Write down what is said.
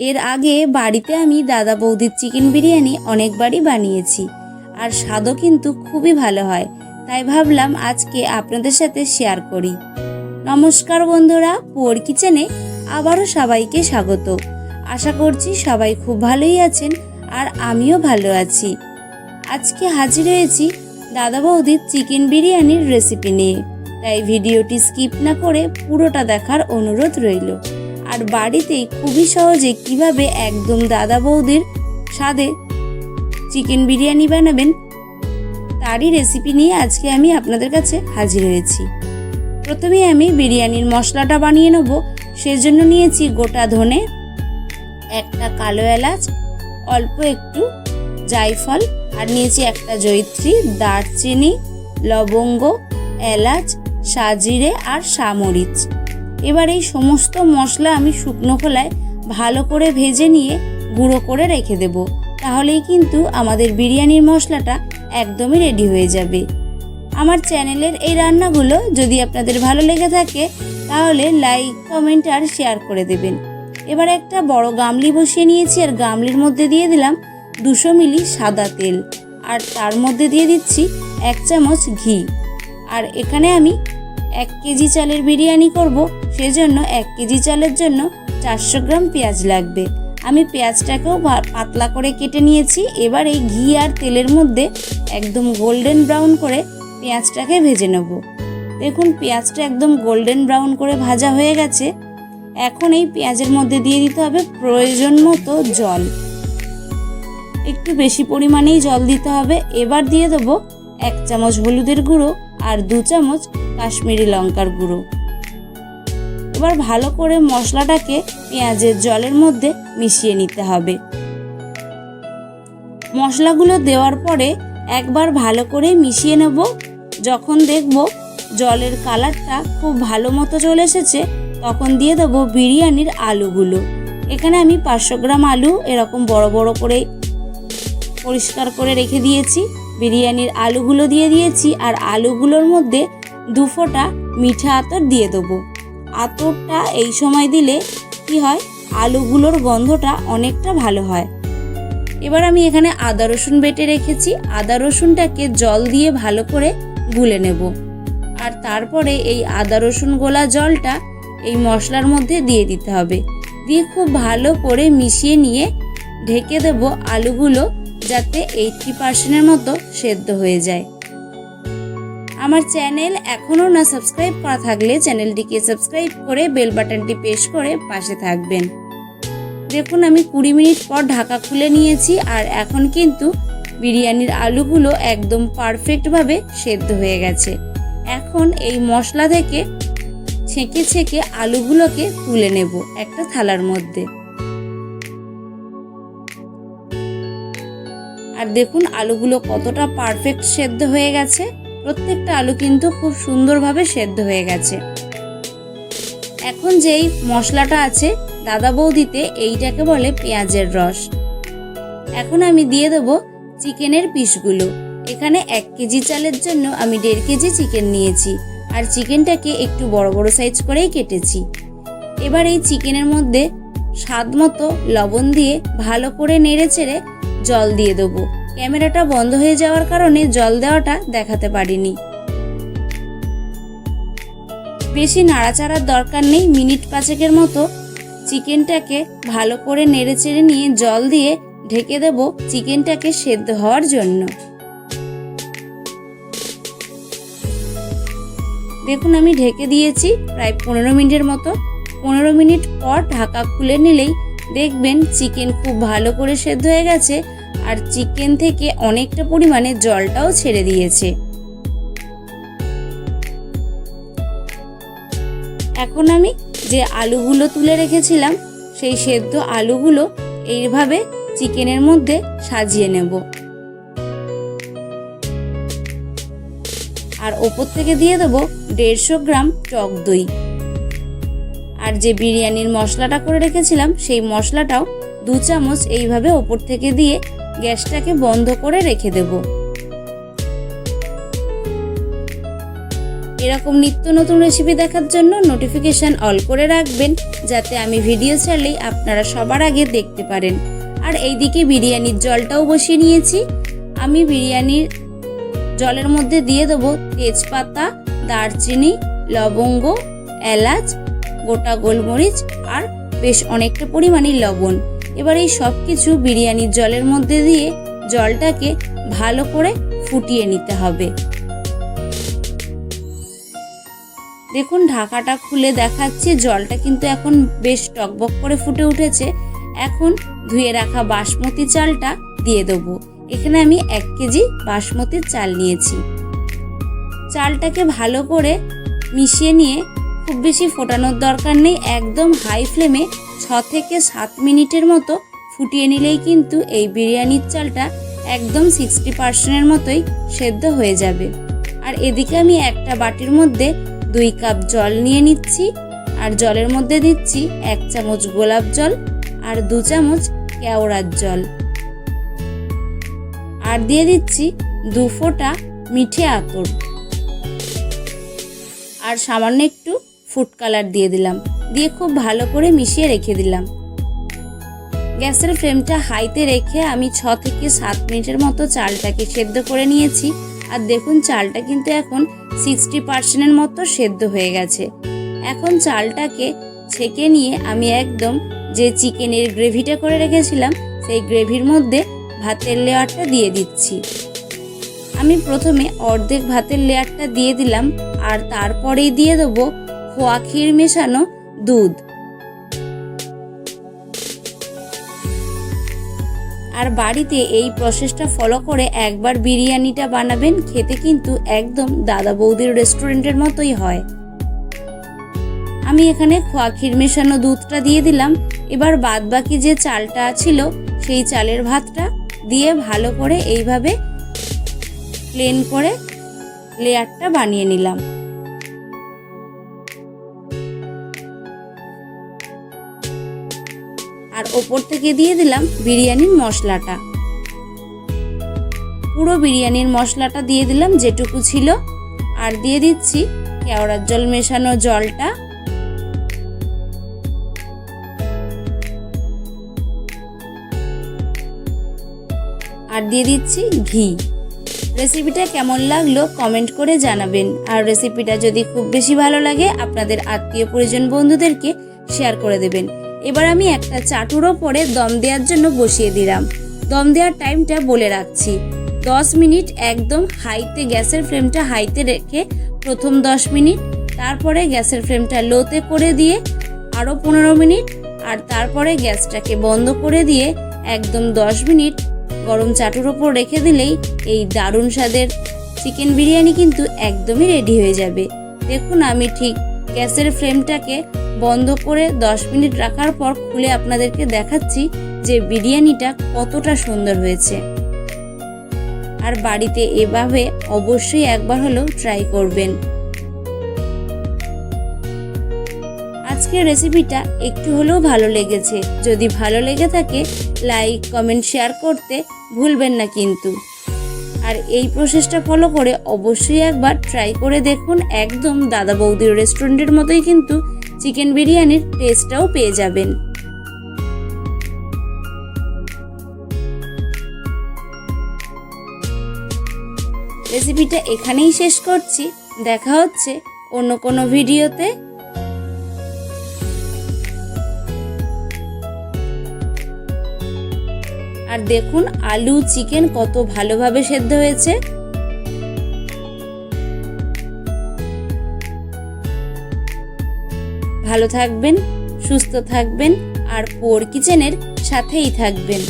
এর আগে বাড়িতে আমি দাদা বৌদির চিকেন বিরিয়ানি অনেকবারই বানিয়েছি। আর স্বাদও কিন্তু খুবই ভালো হয়। তাই ভাবলাম আজকে আপনাদের সাথে শেয়ার করি। নমস্কার বন্ধুরা, পুয়ার কিচেনে আবারও সবাইকে স্বাগত। আশা করছি সবাই খুব ভালোই আছেন আর আমিও ভালো আছি। আজকে হাজির হয়েছি দাদা বৌদির চিকেন বিরিয়ানির রেসিপি নিয়ে। তাই ভিডিওটি স্কিপ না করে পুরোটা দেখার অনুরোধ রইল। আর বাড়িতেই খুবই সহজে কীভাবে একদম দাদা বৌদির স্বাদে চিকেন বিরিয়ানি বানাবেন, তারই রেসিপি নিয়ে আজকে আমি আপনাদের কাছে হাজির হয়েছি। প্রথমে আমি বিরিয়ানির মশলাটা বানিয়ে নেব। সেজন্য নিয়েছি গোটা ধনে, একটা কালো এলাচ, অল্প একটু জায়ফল, আর নিয়েছি একটা জৈত্রী দারচিনি, লবঙ্গ, এলাচ, সাজিরে আর সামরিচ। এবার এই সমস্ত মশলা আমি শুকনো খোলায় ভালো করে ভেজে নিয়ে গুঁড়ো করে রেখে দেব। তাহলেই কিন্তু আমাদের বিরিয়ানির মশলাটা একদমই রেডি হয়ে যাবে। আমার চ্যানেলের এই রান্নাগুলো যদি আপনাদের ভালো লেগে থাকে, তাহলে লাইক কমেন্ট আর শেয়ার করে দেবেন। এবার একটা বড় গামলি বসিয়ে নিয়েছি, আর গামলির মধ্যে দিয়ে দিলাম দুশো মিলি সাদা তেল। আর তার মধ্যে দিয়ে দিচ্ছি এক চামচ ঘি। আর এখানে আমি এক কেজি চালের বিরিয়ানি করব। সেজন্য এক কেজি চালের জন্য চারশো গ্রাম পেঁয়াজ লাগবে। আমি পেঁয়াজটাকেও পাতলা করে কেটে নিয়েছি। এবার এই ঘি আর তেলের মধ্যে একদম গোল্ডেন ব্রাউন করে পেঁয়াজটাকে ভেজে নেব। দেখুন, পেঁয়াজটা একদম গোল্ডেন ব্রাউন করে ভাজা হয়ে গেছে। এখন এই পেঁয়াজের মধ্যে দিয়ে দিতে হবে প্রয়োজন মতো জল। একটু বেশি পরিমাণেই জল দিতে হবে। এবার দিয়ে দেবো এক চামচ হলুদের গুঁড়ো আর দু চামচ কাশ্মীরি লঙ্কার গুঁড়ো। এবার ভালো করে মশলাটাকে পেঁয়াজের জলের মধ্যে মিশিয়ে নিতে হবে। মশলাগুলো দেওয়ার পরে একবার ভালো করে মিশিয়ে নেব। যখন দেখব জলের কালারটা খুব ভালো মতো চলে এসেছে, তখন দিয়ে দেবো বিরিয়ানির আলুগুলো। এখানে আমি পাঁচশো গ্রাম আলু এরকম বড় বড় করে পরিষ্কার করে রেখে দিয়েছি। বিরিয়ানির আলুগুলো দিয়ে দিয়েছি আর আলুগুলোর মধ্যে দু ফোঁটা মিঠা আতর দিয়ে দেবো। আতরটা এই সময় দিলে কি হয়? আলুগুলোর গন্ধটা অনেকটা ভালো হয়। এবার আমি এখানে আদা রসুন বেটে রেখেছি। আদা রসুনটাকে জল দিয়ে ভালো করে গুলে নেব। আর তারপরে এই আদা রসুন গোলা জলটা এই মশলার মধ্যে দিয়ে দিতে হবে। দিয়ে খুব ভালো করে মিশিয়ে নিয়ে ঢেকে দেব আলুগুলো যাতে এইটটি পার্সেন্টের মতো সেদ্ধ হয়ে যায়। আমার চ্যানেল এখনও না সাবস্ক্রাইব করা থাকলে চ্যানেলটিকে সাবস্ক্রাইব করে বেল বাটনটি প্রেস করে পাশে থাকবেন। দেখুন, আমি কুড়ি মিনিট পর ঢাকা খুলে নিয়েছি আর এখন কিন্তু বিরিয়ানির আলুগুলো একদম পারফেক্টভাবে সেদ্ধ হয়ে গেছে। এখন এই মশলা থেকে ছেঁকে ছেঁকে আলুগুলোকে তুলে নেব একটা থালার মধ্যে। আর দেখুন, আলুগুলো কতটা পারফেক্ট সেদ্ধ হয়ে গেছে। প্রত্যেকটা আলু কিন্তু খুব সুন্দরভাবে সেদ্ধ হয়ে গেছে। এখন যেই মশলাটা আছে, দাদা বৌদিতে এইটাকে বলে পেঁয়াজের রস। এখন আমি দিয়ে দেবো চিকেনের পিসগুলো। এখানে এক কেজি চালের জন্য আমি দেড় কেজি চিকেন নিয়েছি আর চিকেনটাকে একটু বড় বড় সাইজ করেই কেটেছি। এবার এই চিকেনের মধ্যে স্বাদ মতো লবণ দিয়ে ভালো করে নেড়ে চেড়ে জল দিয়ে দেবো। ক্যামেরাটা বন্ধ হয়ে যাওয়ার কারণে জল দেওয়াটা দেখাতে পারিনি। বেশি নাড়াচাড়ার দরকার নেই, মিনিট পাঁচেকের মতো চিকেনটাকে ভালো করে নেড়ে চেড়ে নিয়ে জল দিয়ে ঢেকে দেব চিকেনটাকে সেদ্ধ হওয়ার জন্য। দেখুন আমি ঢেকে দিয়েছি প্রায় পনেরো মিনিটের মতো। পনেরো মিনিট পর ঢাকা খুলে নিলেই দেখবেন চিকেন খুব ভালো করে সেদ্ধ হয়ে গেছে। আর চিকেন থেকে অনেকটা পরিমাণে জলটাও ছেড়ে দিয়েছে। এখন আমি যে আলুগুলো তুলে রেখেছিলাম, সেই সেদ্ধ আলুগুলো এইভাবে চিকেনের মধ্যে সাজিয়ে নেব। আর ওপর থেকে দিয়ে দেবো দেড়শো গ্রাম টক দই। আর যে বিরিয়ানির মশলাটা করে রেখেছিলাম, সেই মশলাটাও দু চামচ এইভাবে ওপর থেকে দিয়ে গ্যাসটাকে বন্ধ করে রেখে দেব। এরকম নিত্য নতুন রেসিপি দেখার জন্য নোটিফিকেশান অল করে রাখবেন, যাতে আমি ভিডিও ছাড়লেই আপনারা সবার আগে দেখতে পারেন। আর এইদিকে বিরিয়ানির জলটাও বসিয়ে নিয়েছি। আমি বিরিয়ানির জলের মধ্যে দিয়ে দেবো তেজপাতা, দারচিনি, লবঙ্গ, এলাচ, গোটা গোলমরিচ আর বেশ অনেকটা পরিমাণে লবণ। এবার এই সব কিছু বিরিয়ানির জলের মধ্যে দিয়ে জলটাকে ভালো করে ফুটিয়ে নিতে হবে। দেখুন, ঢাকাটা খুলে দেখাচ্ছি, জলটা কিন্তু এখন বেশ টকবক করে ফুটে উঠেছে। এখন ধুয়ে রাখা বাসমতি চালটা দিয়ে দেবো। এখানে আমি এক কেজি বাসমতির চাল নিয়েছি। চালটাকে ভালো করে মিশিয়ে নিয়ে খুব বেশি ফোটানোর দরকার নেই, একদম হাই ফ্লেমে ছ থেকে সাত মিনিটের মতো ফুটিয়ে নিলেই কিন্তু এই বিরিয়ানির চালটা একদম সিক্সটি পার্সেন্টের মতোই সেদ্ধ হয়ে যাবে। আর এদিকে আমি একটা বাটির মধ্যে দুই কাপ জল নিয়ে নিচ্ছি, আর জলের মধ্যে দিচ্ছি এক চামচ গোলাপ জল আর দু চামচ কেওড়ার জল। আর দিয়ে দিচ্ছি দু ফোঁটা মিঠে আতর। আর সামান্য একটু ফুড কালার দিয়ে দিলাম। দিয়ে খুব ভালো করে মিশিয়ে রেখে দিলাম। গ্যাসের ফ্লেমটা হাইতে রেখে আমি ছ থেকে সাত মিনিটের মতো চালটাকে সেদ্ধ করে নিয়েছি। আর দেখুন, চালটা কিন্তু এখন সিক্সটি পার্সেন্টের মতো সেদ্ধ হয়ে গেছে। এখন চালটাকে ছেঁকে নিয়ে আমি একদম যে চিকেনের গ্রেভিটা করে রেখেছিলাম, সেই গ্রেভির মধ্যে ভাতের লেয়ারটা দিয়ে দিচ্ছি। আমি প্রথমে অর্ধেক ভাতের লেয়ারটা দিয়ে দিলাম, আর তারপরেই দিয়ে দেবো খোয়া ক্ষীর মেশানো দুধ। আর বাড়িতে এই প্রসেসটা ফলো করে একবার বিরিয়ানিটা বানাবেন, খেতে কিন্তু একদম দাদা বৌদির রেস্টুরেন্টের মতোই হয়। আমি এখানে খোয়া ক্ষীর মেশানো দুধটা দিয়ে দিলাম। এবার বাদ বাকি যে চালটা ছিল, সেই চালের ভাতটা দিয়ে ভালো করে এইভাবে প্লেন করে লেয়ারটা বানিয়ে নিলাম। ওপর থেকে দিয়ে দিলাম বিরিয়ানির মশলাটা। পুরো বিরিয়ানির মশলাটা দিয়ে দিলাম যেটুকু ছিল। আর দিয়ে দিচ্ছি কেওড়ার জল মেশানো জলটা। আর দিয়ে দিচ্ছি ঘি। রেসিপিটা কেমন লাগল কমেন্ট করে জানাবেন। আর রেসিপিটা যদি খুব বেশি ভালো লাগে, আপনাদের আত্মীয় পরিজন বন্ধুদেরকে শেয়ার করে দেবেন। এবার আমি একটা চাটুর ওপরে দম দেওয়ার জন্য বসিয়ে দিলাম। দম দেওয়ার টাইমটা বলে রাখছি। দশ মিনিট একদম হাইতে গ্যাসের ফ্লেমটা হাইতে রেখে প্রথম দশ মিনিট, তারপরে গ্যাসের ফ্লেমটা লোতে করে দিয়ে আরও পনেরো মিনিট, আর তারপরে গ্যাসটাকে বন্ধ করে দিয়ে একদম দশ মিনিট গরম চাটুর ওপর রেখে দিলেই এই দারুণ স্বাদের চিকেন বিরিয়ানি কিন্তু একদমই রেডি হয়ে যাবে। দেখুন আমি ঠিক গ্যাসের ফ্লেমটাকে বন্ধ করে দশ মিনিট রাখার পর খুলে আপনাদেরকে দেখাচ্ছি যে বিরিয়ানিটা কতটা সুন্দর হয়েছে। আর বাড়িতে এভাবে অবশ্যই একবার হলেও ট্রাই করবেন। আজকের রেসিপিটা একটু হলেও ভালো লেগেছে। যদি ভালো লেগে থাকে লাইক কমেন্ট শেয়ার করতে ভুলবেন না কিন্তু। আর এই প্রসেসটা ফলো করে অবশ্যই একবার ট্রাই করে দেখুন। একদম দাদা বৌদির রেস্টুরেন্টের মতোই কিন্তু চিকেন বিরিয়ানির টেস্টটাও পেয়ে যাবেন। রেসিপিটা এখানেই শেষ করছি। দেখা হচ্ছে অন্য কোনো ভিডিওতে। আর দেখুন আলু, চিকেন কত ভালোভাবে সেদ্ধ হয়েছে। ভালো থাকবেন সুস্থ থাকবেন আর পোর কিচেনের সাথেই থাকবেন।